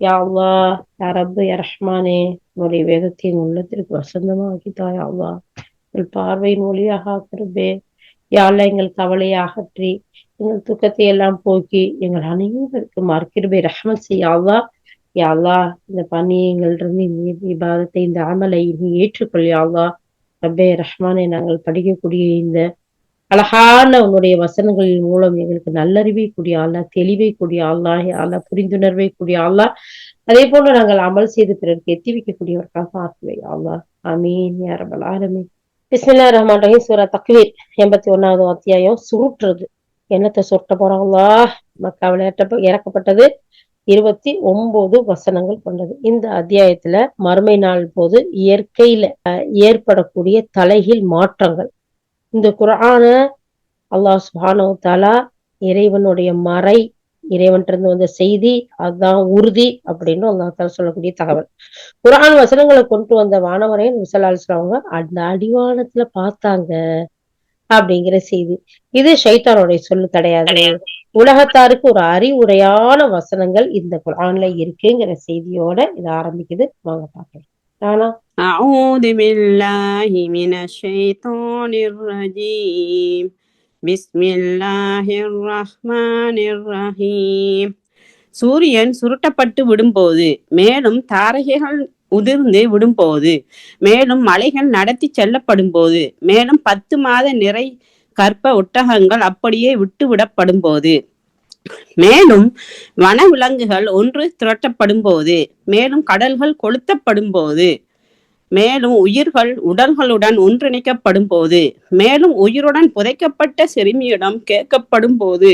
யா அல்லா யா ரப்பு யா ரஹ்மானே உன்னுடைய வேதத்தை என் உள்ளத்திற்கு வசந்தமாக்கித்தா யா அல்லா எங்கள் பார்வையின் ஒளியாக ஆக்கிறதே யாழ்லா எங்கள் கவலையை அகற்றி எங்கள் துக்கத்தை எல்லாம் போக்கி எங்கள் அனைவருக்கும் மறுக்கிறபே ரஹ்மத் செய்யாவா யாழ்லா இந்த பணி எங்கள்டிருந்து இந்த விவாதத்தை இந்த அமலை நீ ஏற்றுக்கொள் ரப்பே ரஹ்மானை நாங்கள் படிக்கக்கூடிய இந்த அழகான உன்னுடைய வசனங்களின் மூலம் எங்களுக்கு நல்லறிவை கூடிய ஆளா தெளிவை கூடிய ஆளா ஆளா புரிந்துணர்வை கூடிய ஆளா அதே போல நாங்கள் அமல் செய்து பிறருக்கு எத்தி வைக்கக்கூடியவர்களாக ஆக்குவை ஆளா அமீன் யாரபல் ஆலமீன். பிஸ்மில்லா ரஹ்மான் ரஹீம். சூரா தக்வீர் எண்பத்தி ஒன்னாவது அத்தியாயம். சுருட்டுறது. என்னத்தை சுருட்ட போறாங்களா மக்கா விளையாட்ட இறக்கப்பட்டது. இருபத்தி ஒன்பது வசனங்கள் கொண்டது. இந்த அத்தியாயத்துல மறுமை நாள் போது இயற்கையில ஏற்படக்கூடிய தலைகீழ் மாற்றங்கள். இந்த குரான அல்லாஹ் சுபானோ தாலா இறைவனுடைய மறை இறைவன்றிருந்து வந்த செய்தி அதுதான் உறுதி அப்படின்னு அல்லா தாலா சொல்லக்கூடிய தகவல். குரான் வசனங்களை கொண்டு வந்த வானவரை விசலால் சொல்றவங்க அந்த அடிவானத்துல பார்த்தாங்க அப்படிங்கிற செய்தி. இது ஷைத்தானுடைய சொல்லு கிடையாது. உலகத்தாருக்கு ஒரு அறிவுரையான வசனங்கள் இந்த குரான்ல இருக்குங்கிற செய்தியோட இது ஆரம்பிக்குது. வாங்க பாக்கலாம் நானா أعوذ بالله من الشيطان الرجيم بسم الله الرحمن الرحيم சூரியன் சுருட்டப்பட்டு விடும்போது மேலும் தாரகைகள் உதிர்ந்து விடும்போது மேலும் மலைகள் நடத்தி செல்லப்படும் போது மேலும் பத்து மாத நிறை கற்ப ஒட்டகங்கள் அப்படியே விட்டு விடப்படும் போது மேலும் வனவிலங்குகள் ஒன்று திரட்டப்படும் போது மேலும் கடல்கள் கொளுத்தப்படும் போது மேலும் உயிர்கள் உடல்களுடன் ஒன்றிணைக்கப்படும் போது மேலும் உயிருடன் புதைக்கப்பட்ட சிறுமியிடம் கேட்கப்படும் போது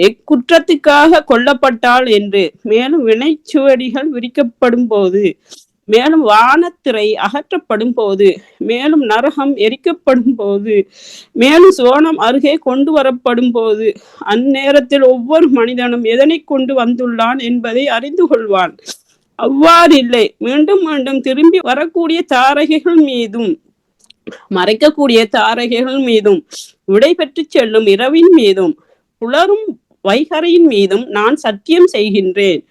எக்குற்றத்துக்காக கொல்லப்பட்டாள் என்று மேலும் வினைச்சுவடிகள் விரிக்கப்படும் போது மேலும் வானத்திரை அகற்றப்படும் போது மேலும் நரகம் எரிக்கப்படும் போது மேலும் சோனம் அருகே கொண்டு வரப்படும் போது அந்நேரத்தில் ஒவ்வொரு மனிதனும் எதனை கொண்டு வந்துள்ளான் என்பதை அறிந்து கொள்வான். அவ்வாறில்லை மீண்டும் மீண்டும் திரும்பி வரக்கூடிய தாரகைகள் மீதும் மறைக்கக்கூடிய தாரகைகள் மீதும் விடைபெற்று செல்லும் இரவின் மீதும் புலரும் வைகரையின் மீதும் நான் சத்தியம் செய்கின்றேன்.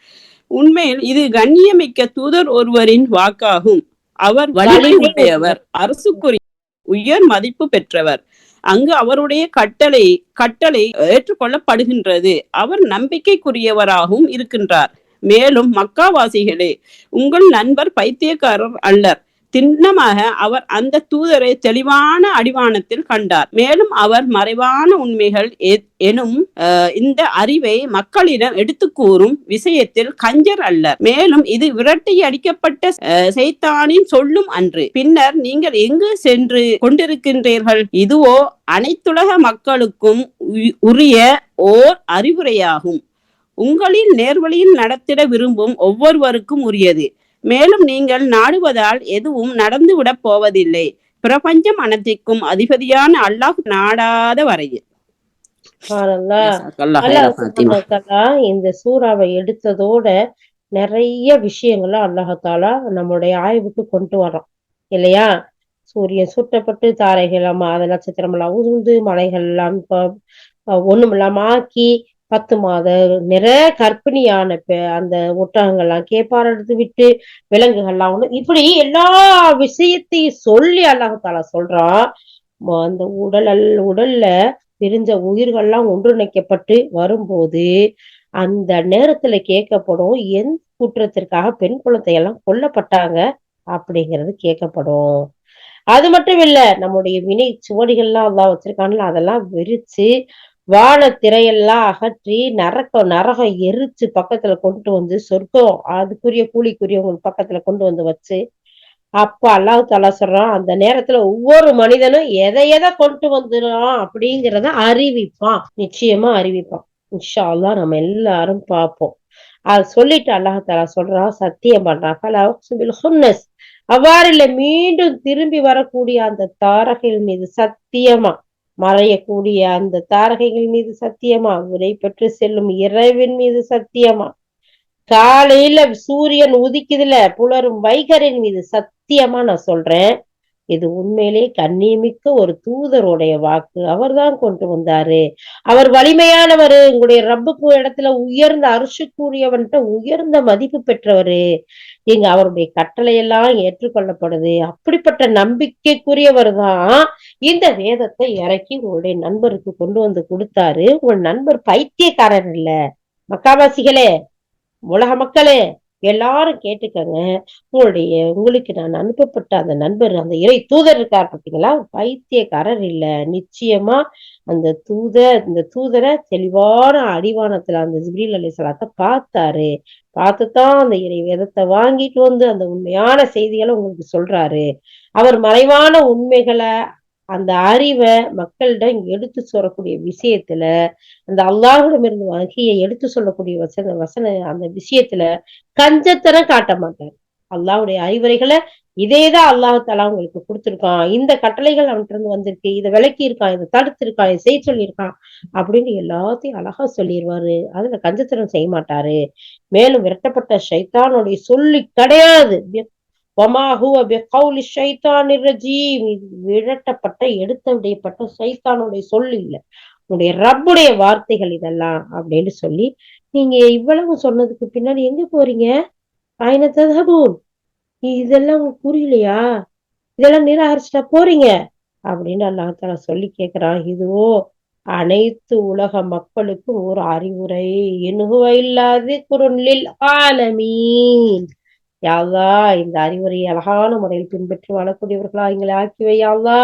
உண்மையில் இது கண்ணியமிக்க தூதர் ஒருவரின் வாக்காகும். அவர் வலிமை உடையவர். அரசுக்குரிய உயர் மதிப்பு பெற்றவர். அங்கு அவருடைய கட்டளை கட்டளை ஏற்றுக்கொள்ளப்படுகின்றது. அவர் நம்பிக்கைக்குரியவராகவும் இருக்கின்றார். மேலும் மக்காவாசிகளே உங்கள் நண்பர் பைத்தியக்காரர் அல்லர். திண்ணமாக அவர் அந்த தூதரை தெளிவான அடிவானத்தில் கண்டார். மேலும் அவர் மறைவான உண்மைகள் எனும் இந்த அறிவை மக்களிடம் எடுத்து கூறும் விஷயத்தில் கஞ்சர் அல்ல மேலும் இது விரட்டி அடிக்கப்பட்ட செய்தானின் சொல்லும் அன்று. பின்னர் நீங்கள் எங்கு சென்று கொண்டிருக்கின்றீர்கள்? இதுவோ அனைத்துலக மக்களுக்கும் உரிய ஓர் அறிவுரையாகும். உங்களின் நேர்வழியில் நடத்திட விரும்பும் ஒவ்வொருவருக்கும் உரியது. மேலும் நீங்கள் நாடுவதால் எதுவும் நடந்துவிடப் போவதில்லை. பிரபஞ்சம் அனைத்திற்கும் அதிபதியான அல்லாஹ் நாடாத வரையில். இந்த சூறாவை எடுத்ததோட நிறைய விஷயங்களை அல்லாஹாலா நம்முடைய ஆய்வுக்கு கொண்டு வரோம் இல்லையா? சூரியன் சுட்டப்பட்டு தாரைகள் மாத நட்சத்திரம் எல்லாம் உதிர்ந்து மலைகள் எல்லாம் ஒண்ணுமில்லாம ஆக்கி பத்து மாத நிறைய கற்பிணியான அந்த ஒட்டகங்கள்லாம் கேப்பார் எடுத்து விட்டு விலங்குகள்லாம் ஒண்ணு இப்படி எல்லா விஷயத்தையும் சொல்லி அல்லாஹால சொல்றான். அந்த உடல் உடல்ல பிரிஞ்ச உயிர்கள்லாம் ஒன்றிணைக்கப்பட்டு வரும்போது அந்த நேரத்துல கேட்கப்படும் எந்த குற்றத்திற்காக பெண் குழந்தையெல்லாம் கொல்லப்பட்டாங்க அப்படிங்கிறது கேட்கப்படும். அது மட்டும் இல்ல நம்முடைய வினை சுவடிகள்லாம் எல்லாம் வச்சிருக்காங்கல்ல அதெல்லாம் விரிச்சு வான திரையெல்லாம் அகற்றி நரக்கம் நரகம் எரிச்சு பக்கத்துல கொண்டு வந்து சொர்க்கம் அதுக்குரிய கூலிக்குரியவங்க பக்கத்துல கொண்டு வந்து வச்சு அப்ப அல்லாஹ் தாலா சொல்றான் அந்த நேரத்துல ஒவ்வொரு மனிதனும் எதை எதை கொண்டு வந்துடும் அப்படிங்கிறத அறிவிப்பான். நிச்சயமா அறிவிப்பான். இன்ஷா அல்லா நம்ம எல்லாரும் பார்ப்போம். அது சொல்லிட்டு அல்லாஹாலா சொல்றான் சத்தியம் பண்றான். அவ்வாறு இல்ல மீண்டும் திரும்பி வரக்கூடிய அந்த தாரகையின் மீது சத்தியமா மறையக்கூடிய அந்த தாரகைகள் மீது சத்தியமா? உரை பெற்று செல்லும் இரவின் மீது சத்தியமா? காலையில சூரியன் உதிக்குதுல புலரும் வைகரின் மீது சத்தியமா நான் சொல்றேன். இது உண்மையிலே கண்ணியமிக்க ஒரு தூதருடைய வாக்கு. அவர்தான் கொண்டு வந்தாரு. அவர் வலிமையானவர். உங்களுடைய ரப்புக்கு இடத்துல உயர்ந்த அரிசுக்குரியவன்ட்ட உயர்ந்த மதிப்பு பெற்றவரு. நீங்க அவருடைய கட்டளையெல்லாம் ஏற்றுக்கொள்ளப்படுது. அப்படிப்பட்ட நம்பிக்கைக்குரியவர் தான் இந்த வேதத்தை இறக்கி உங்களுடைய நண்பருக்கு கொண்டு வந்து கொடுத்தாரு. உங்கள் நண்பர் பைத்தியக்காரர் இல்ல மக்காவாசிகளே உலக மக்களே எல்லாரும் கேட்டுக்கங்க. உங்களுடைய உங்களுக்கு நான் அனுப்பப்பட்ட அந்த நண்பர் அந்த இறை தூதர் இருக்கார் பார்த்தீங்களா பைத்தியக்காரர் இல்ல. நிச்சயமா அந்த தூதர் இந்த தூதரை தெளிவான அடிவானத்துல அந்த ஜிப்ரீல் அலி சலாத்தை பார்த்தாரு. பார்த்துதான் அந்த இறை வேதத்தை வாங்கிட்டு வந்து அந்த உண்மையான செய்திகளை உங்களுக்கு சொல்றாரு. அவர் மறைவான உண்மைகளை அந்த அறிவை மக்களிடம் எடுத்து சொல்லக்கூடிய விஷயத்துல அந்த அல்லாஹிடமிருந்து வகையை எடுத்து சொல்லக்கூடிய வசன வசன அந்த விஷயத்துல கஞ்சத்தனம் காட்ட மாட்டார். அல்லாஹுடைய அறிவுரைகளை இதேதான் அல்லாஹு தாலா உங்களுக்கு கொடுத்துருக்கான். இந்த கட்டளைகள் அவன்கிட்ட இருந்து வந்திருக்கு இதை விளக்கி இருக்கான் இதை தடுத்திருக்கான் இதை செய்ய சொல்லியிருக்கான் அப்படின்னு எல்லாத்தையும் அழகா சொல்லிடுவாரு அதுல கஞ்சத்தனம் செய்ய மாட்டாரு. மேலும் விரட்டப்பட்ட சைத்தானுடைய சொல்லி கிடையாது. விழட்டப்பட்ட எடுத்த விடையப்பட்ட சைத்தானுடைய சொல் இல்ல. உன்னுடைய ரப்புடைய வார்த்தைகள் இதெல்லாம் அப்படின்னு சொல்லி நீங்க இவ்வளவு சொன்னதுக்கு பின்னாடி எங்க போறீங்க? ஆயினத்தூன் இதெல்லாம் உங்களுக்கு புரியலையா? இதெல்லாம் நிராகரிச்சுட்டா போறீங்க? அப்படின்னு அல்லாஹால சொல்லி கேட்கிறான் இதுவோ அனைத்து உலக மக்களுக்கும் ஒரு அறிவுரை. எனுகுவ இல்லாது குரலில் ஆலமீன். யாழ்லா இந்த அறிவுரையை அழகான முறையில் பின்பற்றி வாழக்கூடியவர்களா எங்களை ஆக்கிவை யாழ்லா.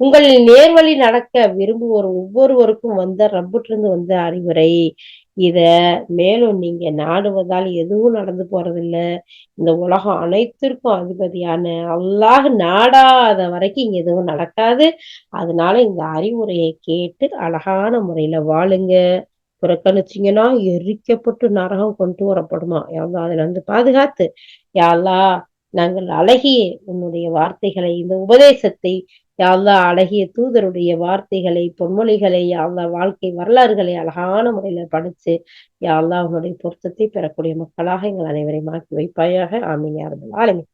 உங்கள் நேர்வழி நடக்க விரும்புவோர் ஒவ்வொருவருக்கும் வந்த ரப்பிட்டிருந்து வந்த அறிவுரை. இத மேலும் நீங்க நாடுவதால் எதுவும் நடந்து போறதில்ல. இந்த உலகம் அனைத்திற்கும் அதிபதியான அல்லாஹ் நாடாத வரைக்கும் இங்க எதுவும் நடக்காது. அதனால இந்த அறிவுரையை கேட்டு அழகான முறையில வாழுங்க. புறக்கணிச்சிங்கன்னா எரிக்கப்பட்டு நரகம் கொண்டு வரப்படுமா? யாழ்லா அதுல இருந்து பாதுகாத்து? யாழ்லா நாங்கள் அழகிய உன்னுடைய வார்த்தைகளை இந்த உபதேசத்தை யாழ்லா அழகிய தூதருடைய வார்த்தைகளை பொன்மொழிகளை யாழ்லா வாழ்க்கை வரலாறுகளை அழகான முறையில படிச்சு யாழ்லா உன்னுடைய பொருத்தத்தை பெறக்கூடிய மக்களாக எங்கள் அனைவரையும் ஆக்கி வைப்பாயாக. ஆமீன். யாரும் ஆலமி